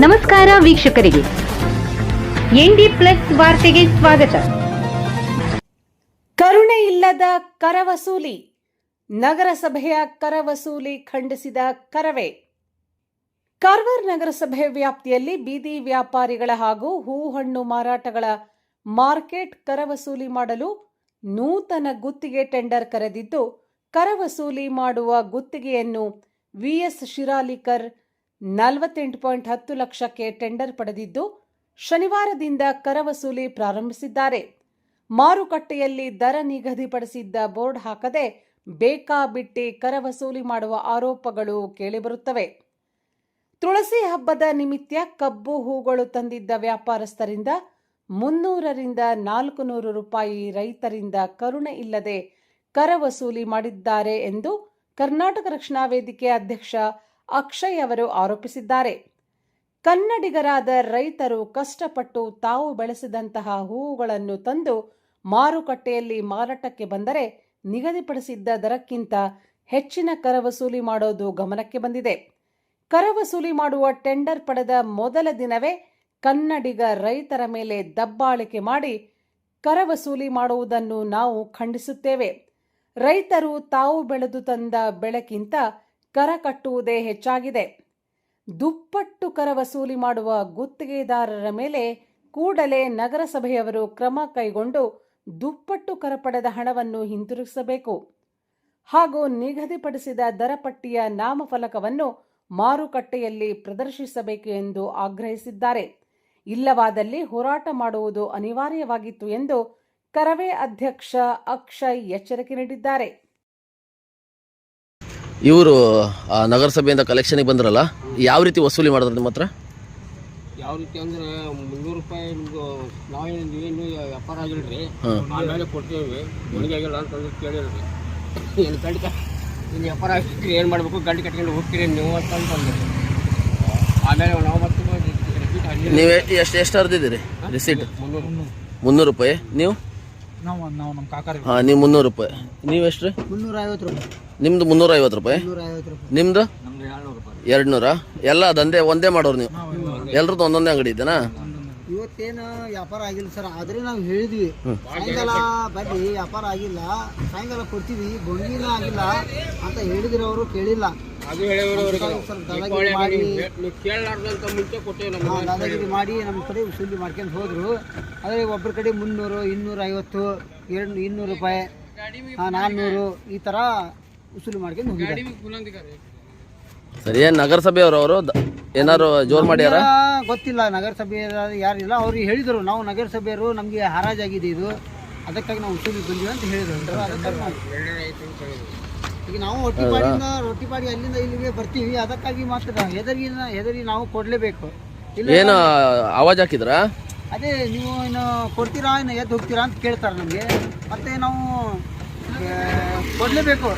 ನಮಸ್ಕಾರ ವೀಕ್ಷಕರಿಗೆ. ND plus ವಾರ್ತೆಗೆ ಸ್ವಾಗತ. ಕರುಣೆ ಇಲ್ಲದ ಕರ ವಸೂಲಿ ನಗರಸಭೆಯ ಕರ ವಸೂಲಿ ಖಂಡಿಸಿದ ಕರವೇ. ಕಾರವಾರ ನಗರಸಭೆ ವ್ಯಾಪ್ತಿಯಲ್ಲಿ ಬೀದಿ ವ್ಯಾಪಾರಿಗಳ ಹಾಗೂ ಹೂ ಹಣ್ಣು ಮಾರಾಟಗಳ ಮಾರ್ಕೆಟ್ ಕರ ವಸೂಲಿ ಮಾಡಲು ನೂತನ ಗುತ್ತಿಗೆ ಟೆಂಡರ್ ಕರೆದಿದ್ದು ಕರ ವಸೂಲಿ ಮಾಡುವ ಗುತ್ತಿಗೆಯನ್ನು ವಿಎಸ್ ಶಿರಾಲಿಕರ್ ನಲವತ್ತೆಂಟು ಪಾಯಿಂಟ್ ಹತ್ತು ಲಕ್ಷಕ್ಕೆ ಟೆಂಡರ್ ಪಡೆದಿದ್ದು, ಶನಿವಾರದಿಂದ ಕರ ವಸೂಲಿ ಪ್ರಾರಂಭಿಸಿದ್ದಾರೆ. ಮಾರುಕಟ್ಟೆಯಲ್ಲಿ ದರ ನಿಗದಿಪಡಿಸಿದ್ದ ಬೋರ್ಡ್ ಹಾಕದೆ ಬೇಕಾಬಿಟ್ಟಿ ಕರ ವಸೂಲಿ ಮಾಡುವ ಆರೋಪಗಳು ಕೇಳಿಬರುತ್ತವೆ. ತುಳಸಿ ಹಬ್ಬದ ನಿಮಿತ್ತ ಕಬ್ಬು ಹೂಗಳು ತಂದಿದ್ದ ವ್ಯಾಪಾರಸ್ಥರಿಂದ ಮುನ್ನೂರರಿಂದ ನಾಲ್ಕು ನೂರು ರೂಪಾಯಿ ರೈತರಿಂದ ಕರುಣೆ ಇಲ್ಲದೆ ಕರ ವಸೂಲಿ ಮಾಡಿದ್ದಾರೆ ಎಂದು ಕರ್ನಾಟಕ ರಕ್ಷಣಾ ವೇದಿಕೆ ಅಧ್ಯಕ್ಷ ಅಕ್ಷಯ್ ಅವರು ಆರೋಪಿಸಿದ್ದಾರೆ. ಕನ್ನಡಿಗರಾದ ರೈತರು ಕಷ್ಟಪಟ್ಟು ತಾವು ಬೆಳೆಸಿದಂತಹ ಹೂವುಗಳನ್ನು ತಂದು ಮಾರುಕಟ್ಟೆಯಲ್ಲಿ ಮಾರಾಟಕ್ಕೆ ಬಂದರೆ ನಿಗದಿಪಡಿಸಿದ್ದ ದರಕ್ಕಿಂತ ಹೆಚ್ಚಿನ ಕರವಸೂಲಿ ಮಾಡೋದು ಗಮನಕ್ಕೆ ಬಂದಿದೆ. ಕರವಸೂಲಿ ಮಾಡುವ ಟೆಂಡರ್ ಪಡೆದ ಮೊದಲ ದಿನವೇ ಕನ್ನಡಿಗ ರೈತರ ಮೇಲೆ ದಬ್ಬಾಳಿಕೆ ಮಾಡಿ ಕರವಸೂಲಿ ಮಾಡುವುದನ್ನು ನಾವು ಖಂಡಿಸುತ್ತೇವೆ. ರೈತರು ತಾವು ಬೆಳೆದು ತಂದ ಬೆಳೆಗಿಂತ ಕರ ಕಟ್ಟುವುದೇ ಹೆಚ್ಚಾಗಿದೆ. ದುಪ್ಪಟ್ಟು ಕರ ವಸೂಲಿ ಮಾಡುವ ಗುತ್ತಿಗೆದಾರರ ಮೇಲೆ ಕೂಡಲೇ ನಗರಸಭೆಯವರು ಕ್ರಮ ಕೈಗೊಂಡು ದುಪ್ಪಟ್ಟು ಕರ ಪಡೆದ ಹಣವನ್ನು ಹಿಂತಿರುಗಿಸಬೇಕು. ಹಾಗೂ ನಿಗದಿಪಡಿಸಿದ ದರಪಟ್ಟಿಯ ನಾಮಫಲಕವನ್ನು ಮಾರುಕಟ್ಟೆಯಲ್ಲಿ ಪ್ರದರ್ಶಿಸಬೇಕು ಎಂದು ಆಗ್ರಹಿಸಿದ್ದಾರೆ. ಇಲ್ಲವಾದಲ್ಲಿ ಹೋರಾಟ ಮಾಡುವುದು ಅನಿವಾರ್ಯವಾಗಿತ್ತು ಎಂದು ಕರವೇ ಅಧ್ಯಕ್ಷ ಅಕ್ಷಯ್ ಎಚ್ಚರಿಕೆ ನೀಡಿದ್ದಾರೆ. ಇವರು ನಗರಸಭೆಯಿಂದ ಕಲೆಕ್ಷನ್ಗೆ ಬಂದ್ರಲ್ಲ ಯಾವ ರೀತಿ ವಸೂಲಿ ಮಾಡಿದ್ರು ನಿಮ್ಮ ಹತ್ರ? ಯಾವ ರೀತಿ ಅಂದ್ರೆ ಮುನ್ನೂರು ರೂಪಾಯಿ ನಿಮ್ದು ನಾವೇನು ಏನು ವ್ಯಾಪಾರ ಆಗಿಲ್ರಿ. ಆಮೇಲೆ ಕೊಡ್ತೀವಿ. ಮನೆಗೆ ಆಗಿಲ್ಲ ಅಂತಂದು ಕೇಳಿಲ್ರಿ. ಏನು ಗಂಟೆ ಇನ್ನು ವ್ಯಾಪಾರ ಆಗಿರ್ತೀರಿ ಏನು ಮಾಡಬೇಕು? ಗಂಟೆ ಕಟ್ಕೊಂಡು ಹೋಗ್ತೀರಿ ನೀವು ಅಂತ ಅಂತಂದ್ರೆ ಆಮೇಲೆ ನಾವು ಮತ್ತೆ ರಿಪೀಟ್ ನೀವು ಎಷ್ಟು ಎಷ್ಟು ಹರಿದಿದ್ದೀರಿ ರಿಸೀಟ್ ಮುನ್ನೂರು ರೂಪಾಯಿ. ನೀವು? ನಾವು ನಾವು ನಮ್ಮ ಕಾಕಾರ ಹಾಂ ನೀವು ಮುನ್ನೂರು ರೂಪಾಯಿ. ನೀವು ಎಷ್ಟು ರೀ ಮುನ್ನೂರ ಐವತ್ತು ರೂಪಾಯಿ. ನಿಮ್ದು ಮುನ್ನೂರ ಐವತ್ತು ರೂಪಾಯಿ. ಮುನ್ನೂರ ಐವತ್ತು ರೂಪಾಯಿ. ನಿಮ್ದು? ನಮ್ದು ಏಳ್ನೂರು ರೂಪಾಯಿ. ಎರಡು ನೂರ ಎಲ್ಲ ದಂಧೆ ಒಂದೇ ಮಾಡೋರು ನೀವು. ಎಲ್ರದ್ದು ಒಂದೊಂದೇ ಅಂಗಡಿ ಇದೆನಾ? ಇವತ್ತೇನು ವ್ಯಾಪಾರ ಆಗಿಲ್ಲ ಸರ್ ಆದ್ರೆ ನಾವು ಹೇಳಿದ್ವಿ. ಸಾಯಂಕಾಲ ಬನ್ನಿ ವ್ಯಾಪಾರ ಆಗಿಲ್ಲ. ಸಾಯಂಕಾಲ ಕೊಡ್ತೀವಿ ಬೊಂಗಿನ ಆಗಿಲ್ಲ ಅಂತ ಹೇಳಿದ್ರೆ ಅವರು ಕೇಳಿಲ್ಲ. ಅದು ಹೇಳಿದ್ರು ಅವ್ರಿಗೆ ಮಾಡಿ ನೀವು ಕೇಳಲಾರ್ದಂತ ಮುಂಚೆ ಕೊಟ್ಟೇವೆ ದಾದಾಗಿರಿ ಮಾಡಿ ನಮ್ಮ ಕಡೆ ಸುದ್ದಿ ಮಾಡ್ಕೊಂಡು ಹೋದ್ರು. ಅದೇ ಒಬ್ಬರ ಕಡೆ ಮುನ್ನೂರು ಇನ್ನೂರ ಐವತ್ತು ಎರಡು ಇನ್ನೂರು ರೂಪಾಯಿ ನಾನ್ನೂರು ಈ ಥರ ವಸೂಲಿ ಮಾಡ್ಕೊಂಡು ಹೋಗಿದ್ದಾರೆ ಸರಿ ಏನು ನಗರಸಭೆಯವರು ಅವರು? ಏನಾರು ಜೋರು ಮಾಡ್ಯಾರ? ಗೊತ್ತಿಲ್ಲ ನಗರಸಭೆ ಯಾರಿಲ್ಲ ಅವ್ರಿಗೆ ಹೇಳಿದರು ನಾವು ನಗರಸಭೆಯವರು ನಮಗೆ ಹರಾಜಾಗಿದೆ ಇದು. ಅದಕ್ಕಾಗಿ ನಾವು ಉಸೂಲಿಗೆ ಬಂದಿವಿ ಅಂತ ಹೇಳಿದ್ರು. ಅದಕ್ಕಾಗಿ ನಾವು ರೊಟ್ಟಿ ನಾವು ರೊಟ್ಟಿ ಪಾಡಿ ಅಲ್ಲಿಂದ ಇಲ್ಲಿಗೆ ಬರ್ತೀವಿ. ಅದಕ್ಕಾಗಿ ಮಾತ್ರ ಹೆದರಿನ ಹೆದರಿ ನಾವು ಕೊಡ್ಲೇಬೇಕು. ಇಲ್ಲ ಏನು ಆವಾಜ್ ಹಾಕಿದ್ರಾ? ಅದೇ ನೀವು ಇನ್ನು ಕೊಡ್ತೀರಾ ಇನ್ನು ಎದ್ದು ಹೋಗ್ತೀರಾ ಅಂತ ಕೇಳ್ತಾರೆ ನಮಗೆ. ಮತ್ತೆ ನಾವು ಕೊಡಲೇಬೇಕು.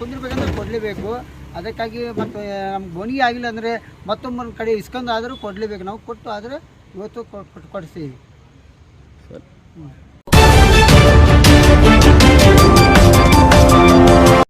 ಕುಂದಿರ್ಬೇಕಂದ್ರೆ ಕೊಡಲೇಬೇಕು. ಅದಕ್ಕಾಗಿ ಮತ್ತು ನಮ್ಗೆ ಬೋನಿಗೆ ಆಗಿಲ್ಲ ಅಂದರೆ ಮತ್ತೊಬ್ಬನ ಕಡೆ ಇಸ್ಕೊಂಡು ಆದರೂ ಕೊಡಲೇಬೇಕು. ನಾವು ಕೊಟ್ಟು ಆದರೆ ಇವತ್ತು ಕೊಟ್ಟು ಕೊಡಿಸ್ತೀವಿ ಸರಿ.